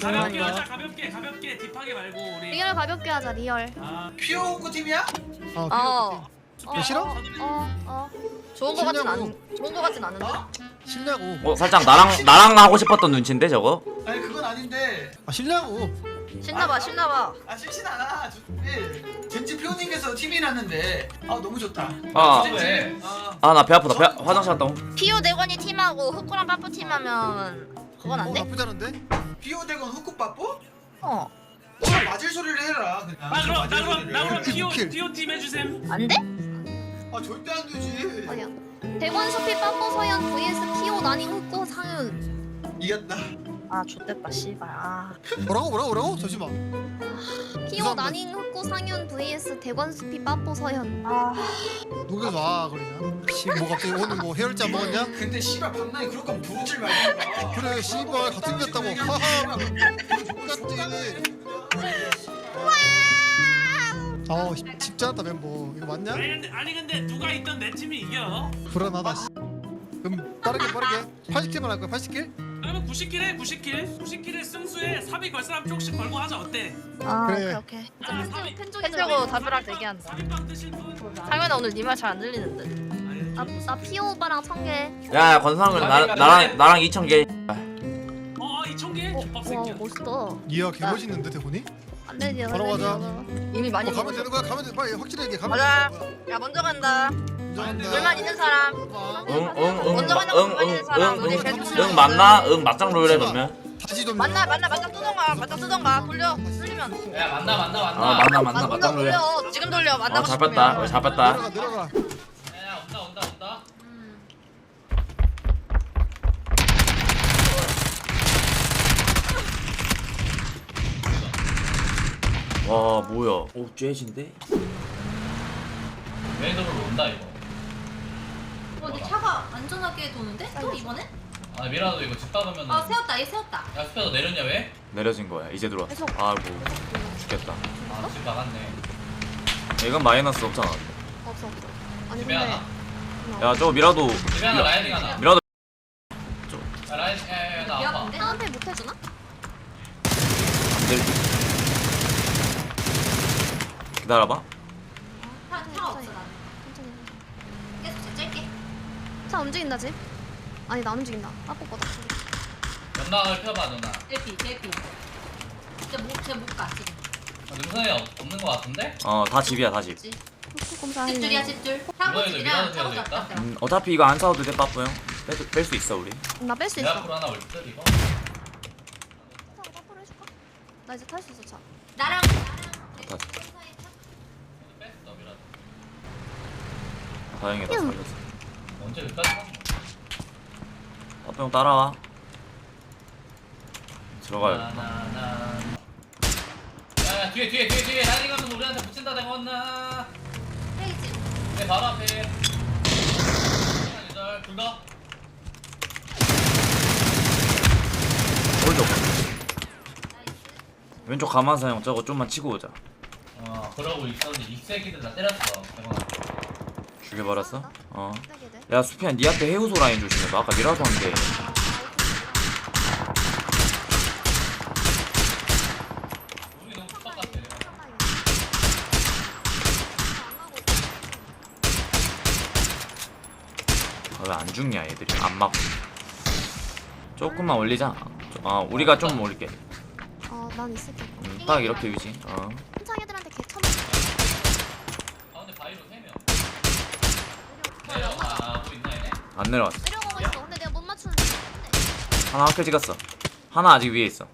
가볍게 아. 하자 가볍게 가볍게 딥하게 말고 우리 리얼 가볍게 하자 리얼 아 피오 후쿠 팀이야? 어. 어, 야, 싫어? 어, 어, 어. 좋은 거 같진. 않은 좋은 거 같진 않은데. 어? 싫냐고 어 살짝 나랑 나랑 하고 싶었던 눈치인데 저거? 아니 그건 아닌데 아 싫냐고 신나봐 신나봐. 아 싫진 않아 예. 젠지 피오님께서 팀이 났는데 아 너무 좋다 아. 왜? 아, 아 나 배 아프다 배 화장실 갔다 옴 피오 대건이 팀하고 후쿠랑 빠뿌 팀하면 그건 안 어, 돼? 나쁘지 않은데? 피오 대건 후쿠 빠뽀? 어. 어 맞을 소리를 해라 그냥 나 그럼 나 그럼. 나 그럼 킬, 피오 킬. 피오 팀 해주셈 안 돼? 아 절대 안 되지 아니야. 대권 수피 빠뽀 서현 vs 피오 나닝 흑고 상윤. 이겼다 아 좋댔다 씨발. 아. 뭐라고 뭐라고 뭐라고? 잠시만 피오 죄송합니다. 나닝 흑고 상윤 vs 대권 수피 빠뽀 서현. 아. 녹여서 와 그러냐 씨뭐 갑자기 오늘 뭐 해열제 먹었냐? 근데 씨발 박나이 그럴 거면 부르질 말든가 그래 씨발 같은 겼다고 하하 똑같지 쉽지 않다 멤버 이거 맞냐? 아니 근데 아니 근데 누가 있던 내 팀이 이겨 불안하다 씨. 그럼 빠르게 빠르게 80킬만 할 거야 80킬? 그러면 90킬 해 90킬 90킬에 승수에 삽입 걸 사람 조금씩 걸고 하자 어때 아 그래. 오케이 오케이. 아, 삽입 해주고 답변랑 대기한다. 삽입방 뜨실 분 상현아 오늘 네 말 잘 안 들리는데. 아니, 나, 나 피오 오빠랑 청계. 야야 권상은 나, 나랑 나랑 2,000개 어 2,000개 어, 족밥 와 새끼야 멋있다. 이야 개 멋있는데 대본이? 안 되지. 안 바로 되지, 가자. 안 되지. 이미 많이 어, 가면 먹었어. 되는 거야 가면 돼 빨리 얘기해 가면. 되는 거야 야 먼저 간다. 물만 있는 사람. 응 응응응응 응응 먼저 가는 거 빨리 사람. 우리 계속 응 맞나? 응 맞짱 롤래 그러면. 다시 좀 만나 만나 맞짱 뜨던가 맞짱 뜨던가. 돌려 뚫리면. 야 만나 만나 만나. 아 맞나 아, 맞나 돌려, 맞짱 롤래 돌려. 지금 돌려. 어 만나고 잡혔다. 싶으면. 어 잡혔다. 내려가 내려가. 야 온다 온다 온다. 와 뭐야? 오 쬐진데? 왼쪽으로 온다 이거. 어, 근데 차가 안전하게 도는데? 또 이번에? 아 미라도 이거 집 박으면은 아 세웠다 얘 세웠다 야 스페더 내렸냐 왜? 내려진 거야 이제 들어왔어 계속. 아이고 죽겠다 아집 박았네 이건 마이너스 없잖아 없어 없어. 아니 집에 근데 하나 야 저거 미라도 집에 하나 라이딩 하나 미라도 야 라이딩 야야야 나비 아파 아픈데? 다운패 못 해주나? 안될 기다려봐 차, 차가 없어 나는 천천히. 계속 제 짧게 차 움직인다 집. 아니 나 안 움직인다. 빠뽀 거다. 연막을 펴봐 누나 제피 제피 진짜 못 쟤못가 지금 아, 능선이 없, 없는 거 같은데? 어 다 집이야 다집 그치 검사해. 집줄이야 집줄 이번에도 미라도 차고 잤다 음, 어차피 이거 안 싸워도 돼 빠뿌 형 뺄 수 있어 우리 나뺄 수 내 있어. 앞으로 하나 올듯 이거 차고 빠뽀로 해줄까? 나 이제 탈 수 있어 차. 나랑 다 뺐어 미라도 다행이다 형. 살렸어 언제 여기까지 가? 빠뿌 형 따라와. 들어가야겠다 나나나. 야야 뒤에 뒤에 뒤에 뒤에. 라이딩 하면 우리한테 붙인다 대건나? 페이지 내 바로 앞에. 둘다? 홀드 왼쪽 가만사 형 저거 좀만 치고 오자. 어 그러고 있었는데 이 새끼들 다 때렸어. 대건아 죽여버렸어? 어. 세게 돼. 야 수피야 니 앞에 해우소 라인 조심해 너 아까 미라도 한데 우리 너무 똑같아 왜안 죽냐 얘들이 안 맞고 조금만 올리자 어 우리가 좀 올릴게 어난 있을게. 음, 딱 이렇게 유지 어 한창 애들한테 개 쳐. 가운데 바위로 세명 내려가고 있나 얘네? 안 내려왔어. 내려가고 있어. 근데 내가 못 맞추는데. 하나 학교 찍었어. 하나 아직 위에 있어.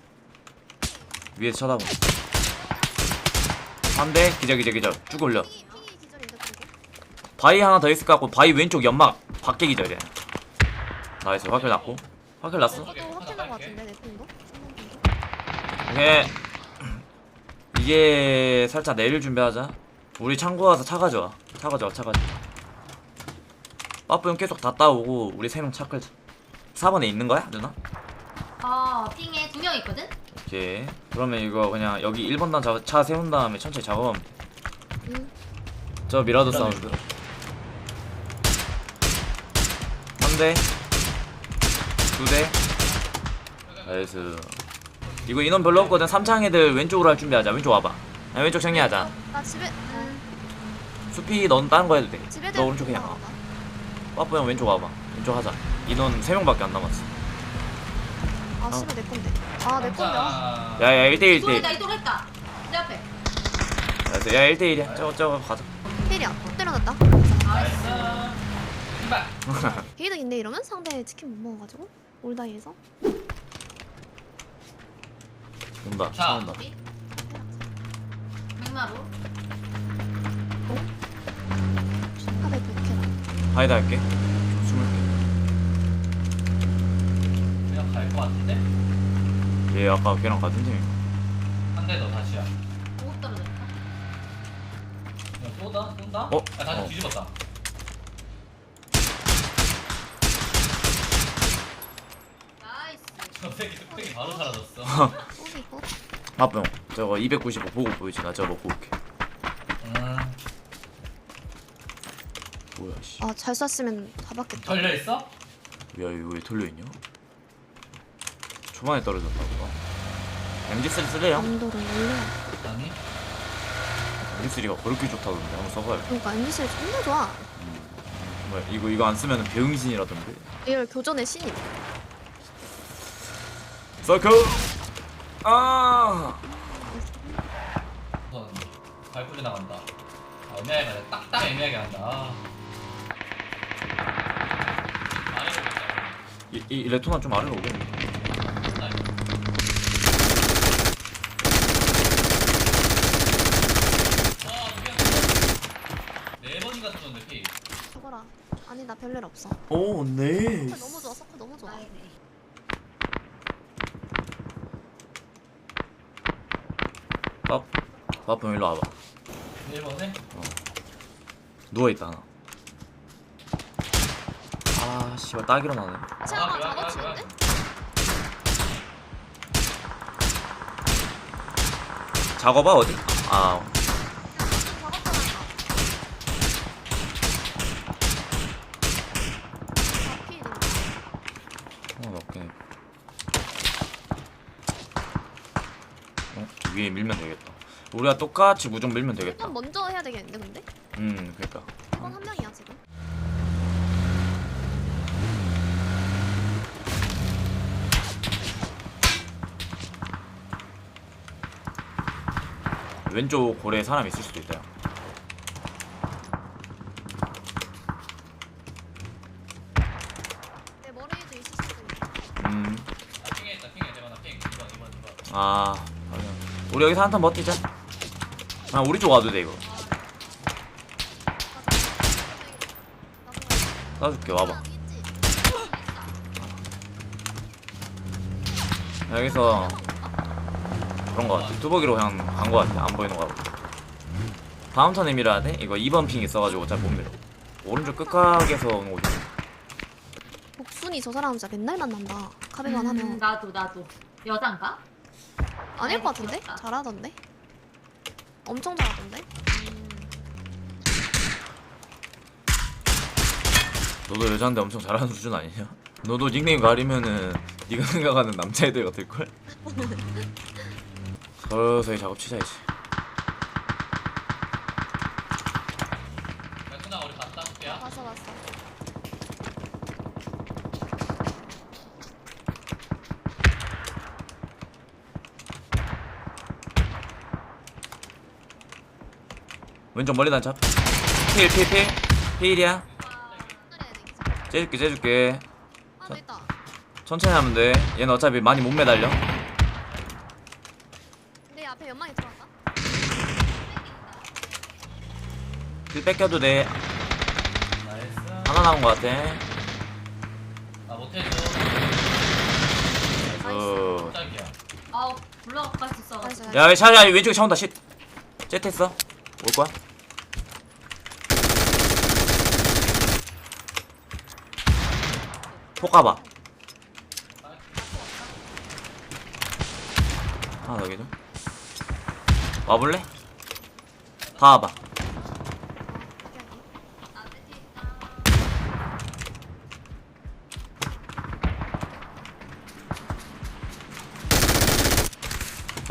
위에서 쳐다보 한대? 기절 기절 기절. 쭉 올려. 피, 피 기절인데 그게? 바위 하나 더 있을 것 같고 바위 왼쪽 연막 밖에 기절이야. 나이스. 화킬 났고. 화킬 났어? 저도 확실한 거 같은데 내 핀도. 이게 이게 살짝 내릴 준비하자. 우리 창고 가서 차 가져와. 차 가져와 차 가져와 빠뿌 형 계속 다 따오고 우리 세 명차 끌자 4번에 있는 거야 누나? 어 핑에 두 명 있거든? 오케이 그러면 이거 그냥 여기 1번 단 차, 차 세운 다음에 천천히 작업하면 돼. 응. 저 미라도 사운드 한 대 두대 나이스 이거 인원 별로 없거든. 삼창 애들 왼쪽으로 할 준비하자. 왼쪽 와봐. 야, 왼쪽 정리하자. 나 집에 응. 수피 넌 다른 거 해도 돼. 집에 너 오른쪽 그냥 와. 빠뿌 형 왼쪽 와봐. 왼쪽 하자. 인원 3명밖에 안 남았어. 아 씨발 내 건데. 아 내 건데. 아. 자, 야야 1대1 이쪽이다 1대1. 이쪽 했다 내 앞에 야 1대1이야. 저거 저거 가자. 필이야. 못 때려놨다. 나이스. 게이득인데 이러면 상대 치킨 못 먹어가지고 올다이에서 온다. 자. 차 온다. 맥마루 하이드 할게. 숨을게. 그냥 갈 것 같은데? 얘 아까 걔랑 같은 팀인가? 한대더 다시야. 보급 떨어졌다 그냥 쏜다? 쏜다? 어? 야, 다시 어. 뒤집었다. 나이스 저 새끼 뚝배기 바로 사라졌어. 쏘기 있고. 빠뿌 형. 저거 295 보고 보이지? 나 저거 먹고 올게. 음, 뭐야 씨. 아 잘 쐈으면 다 받겠다. 털려 있어? 야 이거 왜 털려있냐? 초반에 떨어졌나 보다 MG3 쓸래요? 감도를 올려. 아니. MG3가 그렇게 좋다던데 한번 써봐요 그러니까 MBC를 존나 좋아. 뭐야 이거 이거 안 쓰면 배응신이라던데 리얼 교전의 신임. 서클! 아 우선 발풀이 나간다. 아, 애매하게. 딱딱 애매하게 간다. 아. 이, 이 레토나 좀 아래로 오겠네 나 아. 네 번인가 피. 아니 나 별일 없어. 오 네. 서클 너무 좋아. 서클 너무 좋아. 밥 밥형 일로 와봐 1번에? 누워있다 하나 아 씨발 딱 일어나네 체험한 아, 그래, 작업 그래, 치는데? 작업아 어디? 아 어, 해. 어? 위에 밀면 되겠다. 우리가 똑같이 무적 밀면 되겠다. 일단 먼저 해야 되겠는데 근데? 음, 그러니까. 한한 명이 왼쪽 고래에 사람 있을 수도 있다. 요내 머리에도 있을 수도 있어. 음, 아, 핑에 있다. 핑에 대박 나 핑. 2번, 2번, 2번. 아. 우리 여기서 한턴 버티자. 아, 우리 쪽 와도 돼 이거. 쏴줄게 와봐. 여기서 그런 거 같아. 뚜벅이로 그냥 간 거 같아. 안 보이는 거 같아. 다음 턴에 밀어야 돼? 이거 2번 핑 있어가지고 잘 못 밀어. 오른쪽 끝각에서 오는 거지. 복순이 저 사람 진짜 맨날 만난다. 카베만 음, 하면 나도 나도 여잔가? 아닐 것 같은데? 귀엽다. 잘하던데? 엄청 잘하던데? 너도 여자인데 엄청 잘하는 수준 아니냐? 너도 닉네임 가리면은 네가 생각하는 남자애들 같을걸? 서서히 작업 치자야지 야, 누나 우리 갔다 올게요. 봤어 봤어. 왼쪽 머리 단잡 필필필 필이야 하늘에 있어. 째줄게 째줄게 하나 더 있다. 천천히 하면 돼 얘는 어차피 많이 못 매달려 내 앞에 연막이 들어왔다. 필 뺏겨도 돼 나이스. 하나 남은 거 같아 나 못해줘. 그... 짝이야. 아우 올라갈 수 있어 나이스. 야 여기 차야 왼쪽에 차 온다 쉿 째했어 올 거야? 폭 가봐 하나 더 기죠 와볼래? 다 와봐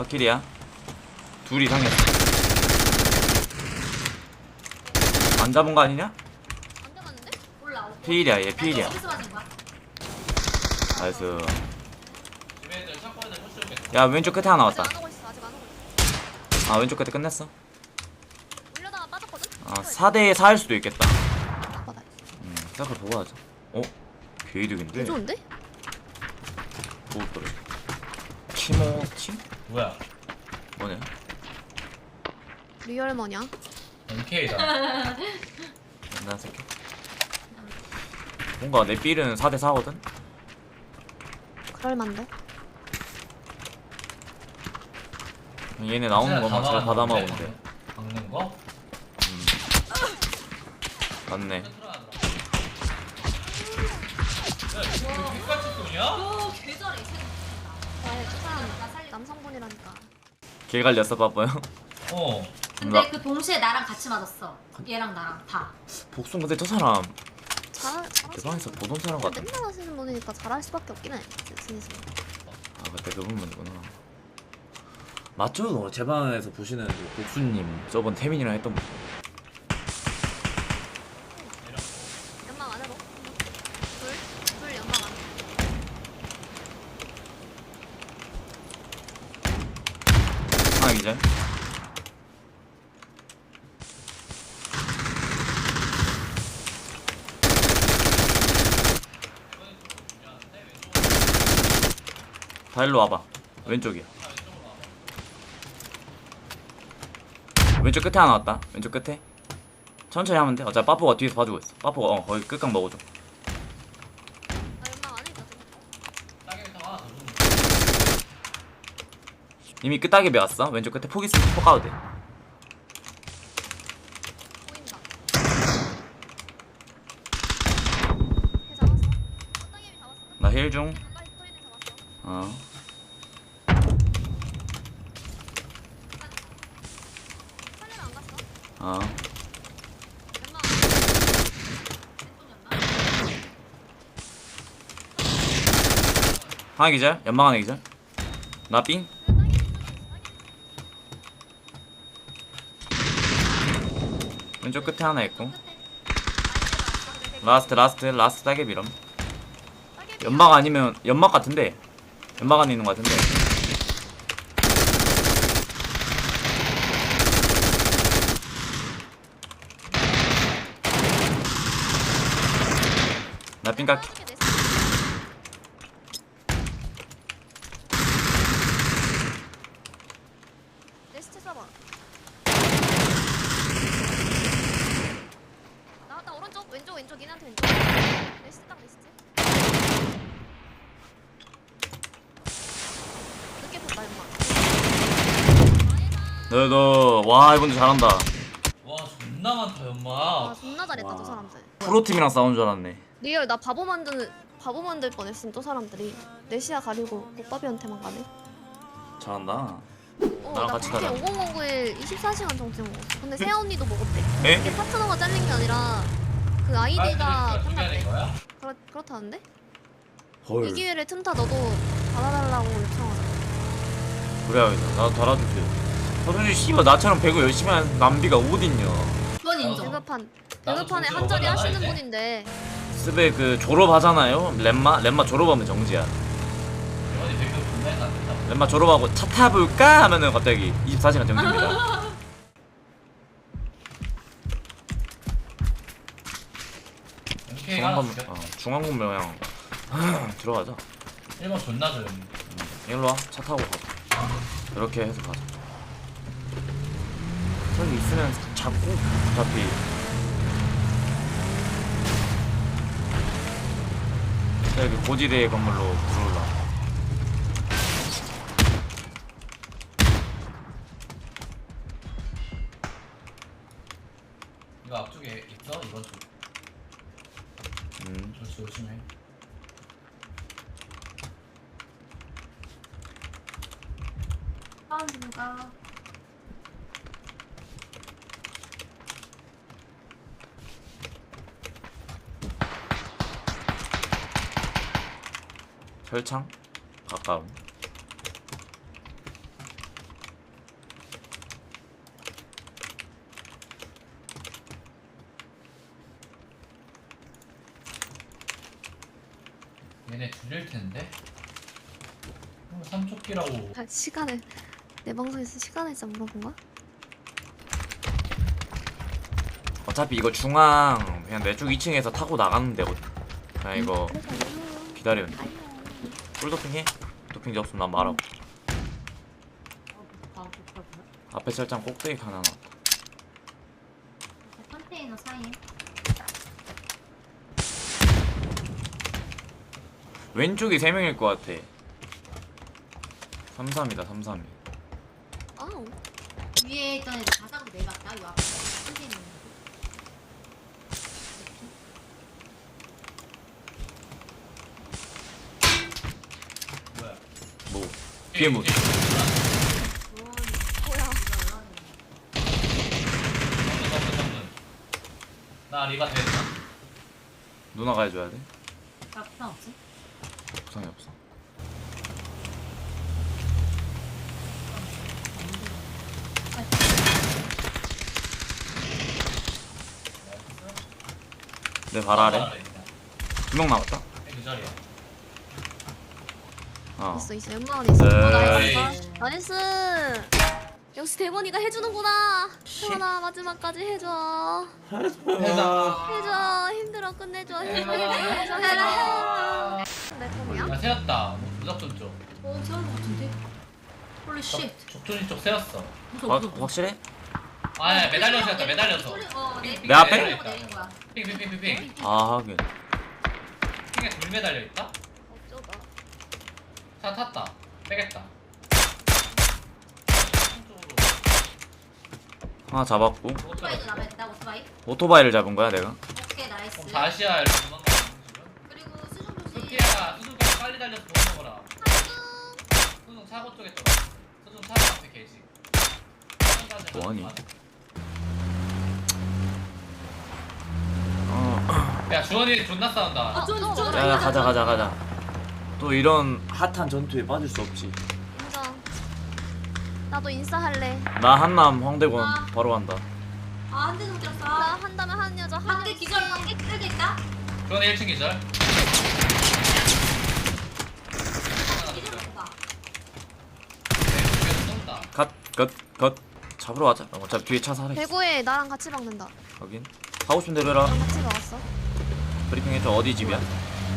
컷킬이야 둘 이상이었어 안 잡은 거 아니냐? 안 잡았는데? 몰라. 피일이야 얘 피일이야? 나이스. 야 왼쪽 끝에 하나 아직 왔다 안 오고 있어. 아직 안 오고 있어. 아 왼쪽 끝에 끝냈어 올려다가 빠졌거든? 아 4대 4일 수도 있겠다 바다. 음 생각을 보고 하자 어? 개이득인데? 개 좋은데? 좋을 거래 키모치? 뭐야? 뭐냐? 리얼 뭐냐? MK다. 난 새끼 뭔가 내 삘은 4대 4거든? 그럴만데? 얘네 나오는 것만 잘 받아먹으면 돼 박는 거? 맞네 끝까지 쏘냐? 오, 개 잘해. 이 새끼. 아, 저 사람 나 살려. 남성분이라니까. 길 갈렸어 빠빠요? 어. 근데 나- 그 동시에 나랑 같이 맞았어. 얘랑 나랑 다. 복숭 근데 저 사람 잘내 방에서 보던 사람 같은데 맨날 하시는 분이니까 잘할 수밖에 없긴 해. 진심. 아 그때 그분이구나 맞죠? 너제 방에서 보시는 그 복수님 저번 태민이랑 했던 분 연막 안으로. 둘, 둘 연막 안. 하나 기절 다 일로 와봐. 왼쪽이야. 왼쪽 끝에 하나 왔다. 왼쪽 끝에. 천천히 하면 돼. 어차피 빠뽀가 뒤에서 봐주고 있어. 빠뽀가 어 거기 끝강 먹어줘 나 연막 안에 있다. 지금. 따개비 더 하나 더 주면 이미 끝따개비 왔어 왼쪽 끝에 폭 있으면 폭 가도 돼 보인다. 해 잡았어. 땅에 잡았어. 나 힐 중. 잡았어. 어. 어. 하나 기절. 연막 하나 기절. 나 삥. 왼쪽 끝에 하나 있고. 라스트 라스트 라스트 따개 비럼. 연막 아니면 연막 같은데. 연막 안에 있는 것 같은데. 나삥 깎기. 레스트 써봐. 나왔다 오른쪽 왼쪽 왼쪽 얘한테 왼쪽. 레스트 딱 레스트. 늦게 폈다 임마. 너너 와 이분들 잘한다. 와 존나 많다 아 연마. 존나 잘했다 와. 저 사람들. 프로팀이랑 싸운 줄 알았네. 리얼 나 바보 만드는 바보 만들 뻔했음 또 사람들이 내 시야 가리고 꽃바비한테만 가네. 잘한다. 어, 나랑 나 같이 그때 가자. 5009일 24시간 정지 먹었어. 근데 세아 언니도 먹었대. 에? 이게 파트너가 잘린 게 아니라 그 아이디가 준비하는 탐났대. 거야? 그렇 그렇다는데? 헐. 이 기회를 틈타 너도 받아달라고 요청하자. 그래야겠다. 나도 달아줄게. 서준이 씨발 나처럼 배구 열심히 하는 남비가 어딨냐. 그건 인정. 배급판 배급판에 한 자리 하시는. 분인데 스베 그 졸업하잖아요. 렘마 렘마 졸업하면 정지야. 어디 존나 해서 안 된다. 렘마 졸업하고 차 타볼까 하면은 갑자기 24시간 정지입니다. 하나 죽여. 어, 중앙건 모양 들어가자. 1번 존나 조용. 일로 와. 차 타고 가자. 이렇게 해서 가자. 저기 있으면 잡고 어차피. 여기 고지대 건물로 들어 철창? 가까움 얘네 줄일 텐데. 어, 삼촉기라고. 아, 시간을 내 방송에서 시간을 진짜 물어본 거야? 어차피 이거 중앙 그냥 내쪽 2층에서 타고 나갔는데 그냥 이거 음, 기다려 아니, 풀도핑 해? 도핑 없으면 난 말하고 앞에 철장 꼭대기 하나 놨다 컨테이너 사이에. 왼쪽이 3명일 것 같아 33이다 33이 아우. 위에 있던 애들 바닥으로 내봤다. 요 앞에 컨테이너. 뭐야? 뭐 뒤에 뭐 정문 정문. 나 리바 되겠다. 누나가 해줘야 돼? 나 부상 없지? 부상이 없어 내 발 아래 두 명 남았다 그 자리야. 어 있어 있어 연마원 있어. 네. 어, 나이스. 나이스. 역시 대건이가 해주는구나. 태원아 마지막까지 해줘. 해자. 해줘. 힘들어 끝내줘. 해줘. 해줘. 해자. 내 컴이야? 야 세웠다. 무작전 쪽. 오, 세운 거 같은데? 홀리 쉣. 족존이 쪽 세웠어. 무서워, 어, 무서워. 확실해? 아 야 매달려서 세웠다 매달려서. 소리- 어, 내, 내 앞에? 내린 거야. 핑핑핑핑핑. 아 하긴 핑에 둘 매달려 있다. 차 탔다. 빼겠다. 하나 잡았고 오토바이도 남아야 된다, 오토바이. 오토바이를 잡은 거야 내가? 오케이, 나이스. 그럼 다시야 이렇게. 그리고 수중 조심. 수기야 수중까지 빨리 달려서 도망가라. 수중 차고 쪽에 떠. 수중 차고 앞에 계지. 뭐하니? 어. 야 주원이 존나 싸운다. 아. 야야 가자 가자 가자 또 이런 핫한 전투에 빠질 수 없지 인정. 나도 인싸 할래. 나 한남 황대건 아. 바로 간다 아, 한 대도 못나 들었어. 한다면 한 여자 한 한대 기절, 한대 끌게 있다. 주원이 1층 기절. 기절 먹어봐. 네, 쏜다. 갓갓갓 잡으러 가자 어차피 뒤에 차 살아 있어 대구에 나랑 같이 박는다. 확인 하고 싶은 대로 해라 나랑 같이 박았어. 브리핑 해줘 어디 집이야?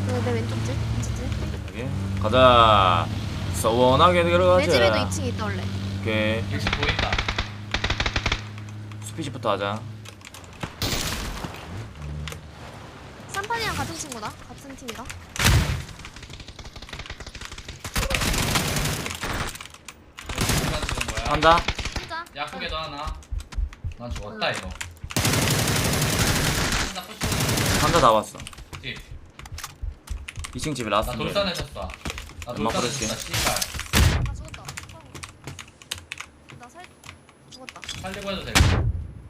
내, 내 왼쪽 집, 왼쪽 집. 여기 가자 서원하게 들어가자 내 집에도 2층 있다 원래. 오케이 1층 보인다. 스피치부터 하자 쌈판이랑 같은 친구다. 같은 팀이다. 거야? 한다 혼자. 약국에도 하나. 난 죽었다 이거. 하나 푸시. 한자 다 왔어 집. 2층 집에 나 라스트 돌산해줬어. 나 엄마 돌산해줬어. 그랬지. 씨발. 나 죽었다. 나 살 죽었다. 살리고 해도 돼.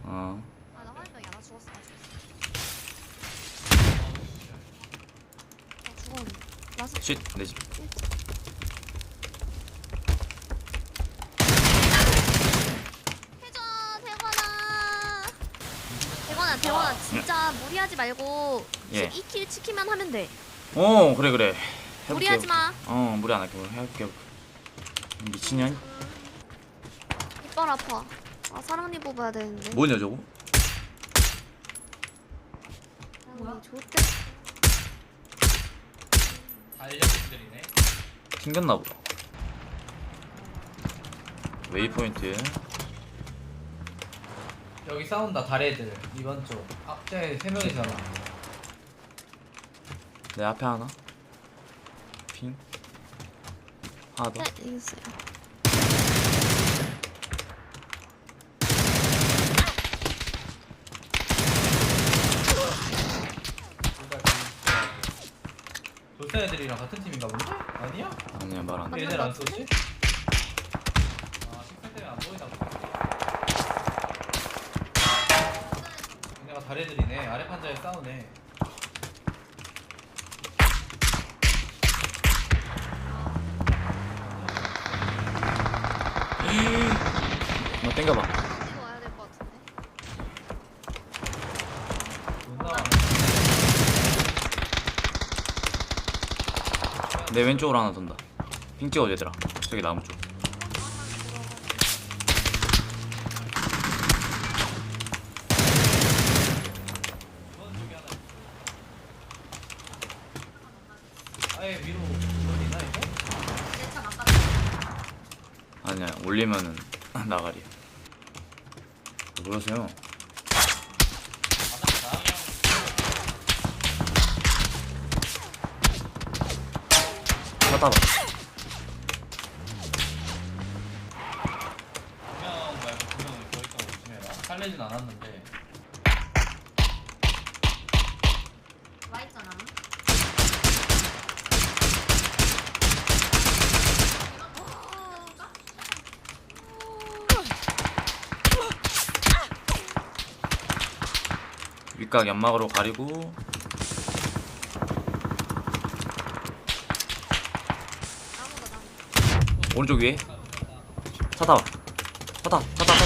어아나 화염병이야. 나 죽었어. 나 죽었어. 나 죽었는데. 라스 쉿, 내집 해줘 대건아 진짜 무리하지 말고 예. 2킬 치키만 하면 돼. 어 그래 그래 해볼게, 무리하지 마. 해볼게. 어 무리 안 할게 해볼게 미친년 이빨 아파. 아 사랑니 뽑아야 되는데. 뭐냐 저거? 뭐야? 좋대. 달려들이네. 튕겼나 보다 웨이포인트 여기 싸운다 다리들 이번 쪽. 앞에 세 명이잖아. 내 앞에 하나 핑 하나 더네 이겼어요. 돌산 애들이랑 같은 팀인가 본데? 아니야? 아니야 말 안해 얘들 안 쏘지? 아 식사 때문에 안 보이나 보다. 얘네가 다리들이네. 아래 판자에 싸우네. 땡겨봐. 내 왼쪽으로 하나 돈다. 핑 찍어줘 얘들아. 저기 나무 쪽. 아니야 올리면은 나가리 뭐러세요? 찾아봐 두명 말고 두 명은 거기서 조심해라 살리진 않았는데 와 있잖아. 윗각 연막으로 가리고. 오른쪽 위에. 차다. 차다 차다 차다.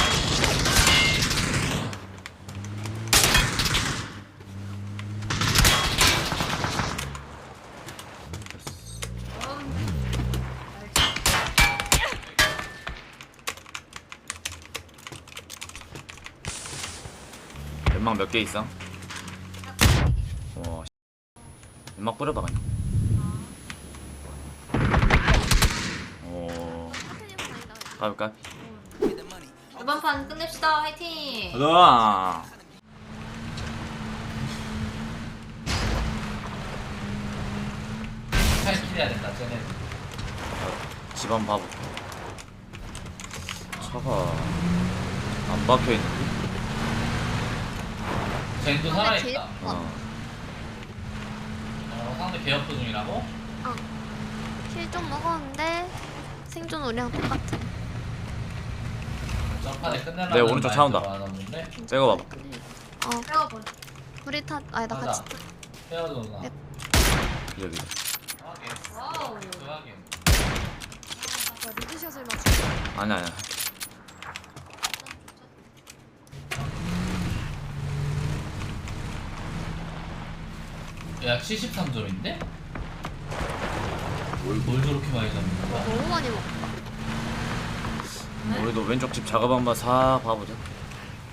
연막 몇 개 있어? 와 연막 뿌려봐 그냥 오 가볼까? 이번 판 끝냅시다. 화이팅. 가자 팔킬 해야 된다 쟤네 집안 봐볼게 차가 안 박혀있는데? 쟤도 살아있다 어 어 상대 개업도 중이라고? 킬좀 먹었는데 생존 우리랑 똑같아. 전판에 내 오른쪽 차 온다. 떼고 봐봐 어 빼워버려. 우리 탓 아니 나. 같이 탔. 빼어도 나 네. 여기 확인 와우. 그 확인 리드샷을 맞추. 아니야 아니 야야 73점인데? 뭘, 뭘 저렇게 많이 잡는 거야? 너무 많이 먹. 우리도 왼쪽 집 작업 한번 사 봐보자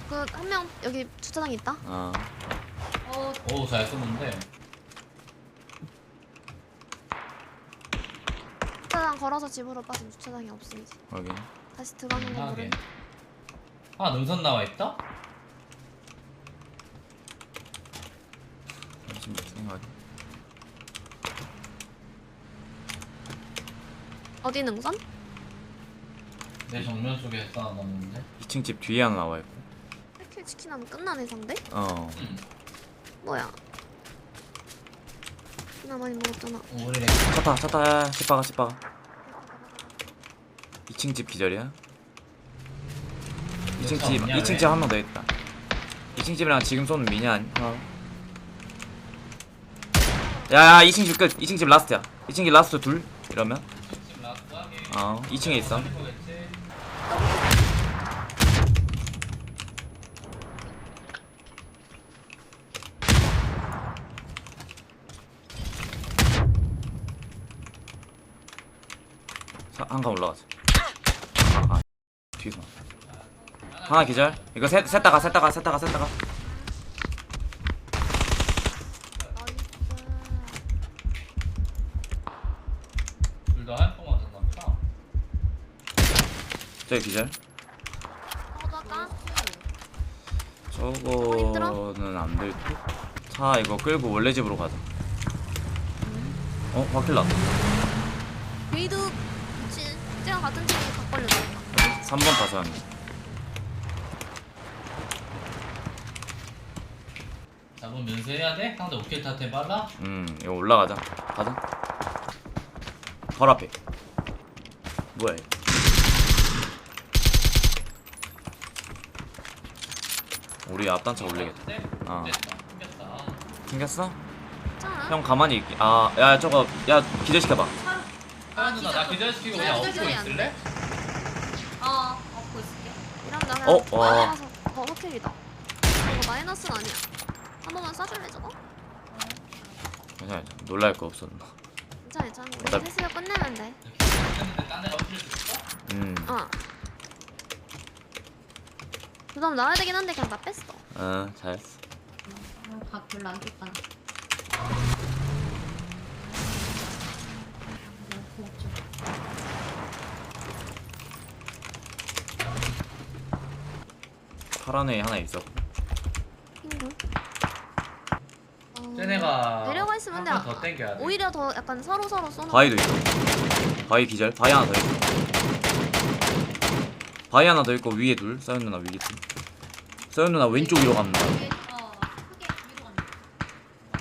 그한 명 여기 주차장 있다. 아 어, 오 잘 쏘는데 주차장 걸어서 집으로 빠진 주차장이 없음 이제. 여기 다시 들어가는 거 하게 모르. 아 능선 나와 있다? 지금 생각 어디 능선? 내 정면 쪽에 하나 남는데? 2층 집 뒤에 하나 나와 있고. 킬 치킨 하면 끝나네 상대? 어. 응 뭐야? 나 많이 먹었잖아. 우리 렉 차타 차타 집 박아 집 박아. 2층 집 기절이야? 2층 집 없냐, 2층 왜? 집한 명 더 있다. 2층 집이랑 지금 쏘는 미니 아니 하나 야야 2층 집 끝. 2층 집 라스트야. 2층 집 라스트 둘 이러면. 어 2층에 있어. 살릴 거겠지? 한칸 올라가자. 아, 아 뒤에서. 하나 기절. 이거 셋 셋다가 셋다가 셋다가 셋다가 둘다 한꺼만 잡았다 저기 기절? 어다가 저거는 안될 듯? 차 이거 끌고 원래 집으로 가자. 어? 바퀴 났다. 치 쟤랑 같은 팀이 각 걸려서 3번 타서 하는 잡으면 면세해야 돼? 상대 오킬 타템 빨라? 음 이거 올라가자. 가자. 바로 앞에. 뭐야 이거 우리 앞단차 올리겠다 네? 어. 생겼어? 괜찮아? 형 가만히 있기 아야 저거 야 기절시켜봐 하연 누나 나 기절시키고 그냥 기절, 업고 기절이 안 있을래? 어, 업고 있을게. 이러면 나 그냥 어? 와. 마이너스 더 호텔이다 이거 마이너스는 아니야 한 번만 쏴줄래 저거? 괜찮아 놀랄 거 없어 누나 괜찮아 괜찮아. 우리 나- 셋이서 끝내면 돼. 했는데 딴 데가 풀릴 수 있어? 음. 어. 부담 나와야 되긴 한데 그냥 나 뺐어. 어 잘했어. 어, 각 별로 안 고맙죠. 파란 애 하나 있어. 핑글. 어, 쟤네가 내려가 있으면 돼. 한번더 땡겨야 돼 오히려 더 약간 서로 서로 쏘는. 바위도 있어. 바위 기절. 바위 하나 더 있어. 바위 하나 더 있고 위에 둘. 서현 누나 위에 둘. 서현 누나 왼쪽 위로 갑니다. 어, 크게 위로 간다. 아,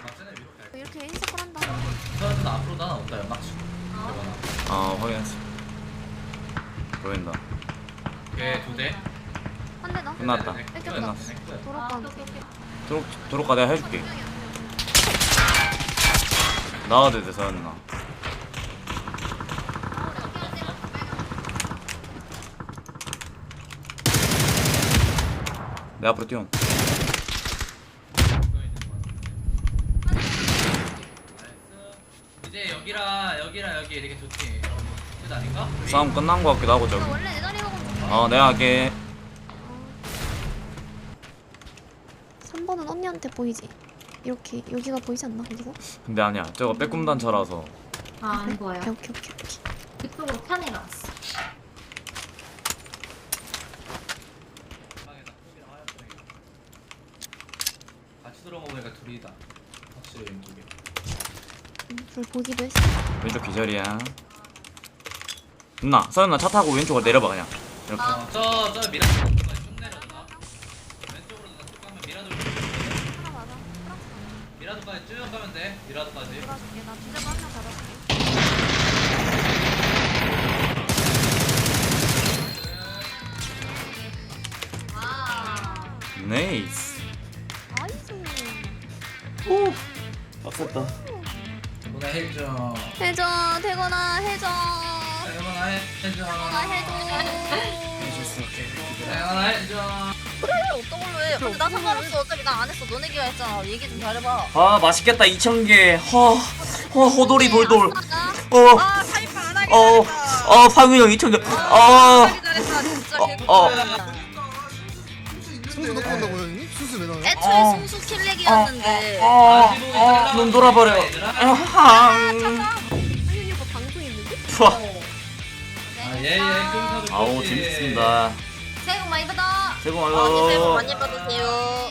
이렇게 한다. 앞으로 온다 아, 아 확인했어. 보인다. 걔 두대 한대 더. 끝났다. 뺏겼다. 끝났어. 아, 도로관. 오케이, 오케이. 도로 도로가 내가 해줄게. 나와도 돼 서현 누나. 내 앞으로 뛰어. 이제 여기라 여기라 여기 이렇게 좋지 끝 아닌가? 싸움 끝난 거 같기도 하고 저기. 나 원래 내 자리 먹으면 좋아. 어 내가 할게. 3번은 언니한테 보이지? 이렇게 여기가 보이지 않나 거기서? 근데 아니야. 저거 빼꼼단차라서. 아, 아닌 거예요. 오케이 오케이 오케이 오케이. 그쪽으로 편해 나왔어. 방에다 톱이랑 하얀색이랑. 같이 들어온 거 보니까 둘이다 확실히 왼쪽에 보기도 했어. 왼쪽 기절이야. 누나 누나 차 타고 왼쪽으로 내려봐 그냥. 이렇게. 어, 저저 미라도 쭉 내려 누나 왼쪽으로 누나 쭉 가면 미라도 하나 맞아. 미라도까지 쭉 가면 돼 미라도까지 돌아줄게. 나 두대만 한 해줘 태건아 해줘. 누나 해줘 그래 어떤 걸로 해 근데 나 상관없어 어차피 나 안 했어 너네 기가 했잖아 얘기 좀 잘해봐 아 맛있겠다 2천 개. 허, 허 호돌이 돌돌. 어, 아 타이밍 안 하기 어, 잘했다 어 파균이 형 2천 개. 아, 하기 잘했다 진짜 어, 개꿀 어. 승수 넣고 온다고 형님? 승수 왜 나와요? 애초에 승수 킬렉이었는데 어, 어, 눈 돌아버려. 아하. 아니 이거 방송 있는데? 푸아. 아예예 그 아우 재밌습니다. 새해 복 많이 받아. 새해 복 어, 새해 복 많이 많이. 받으세요.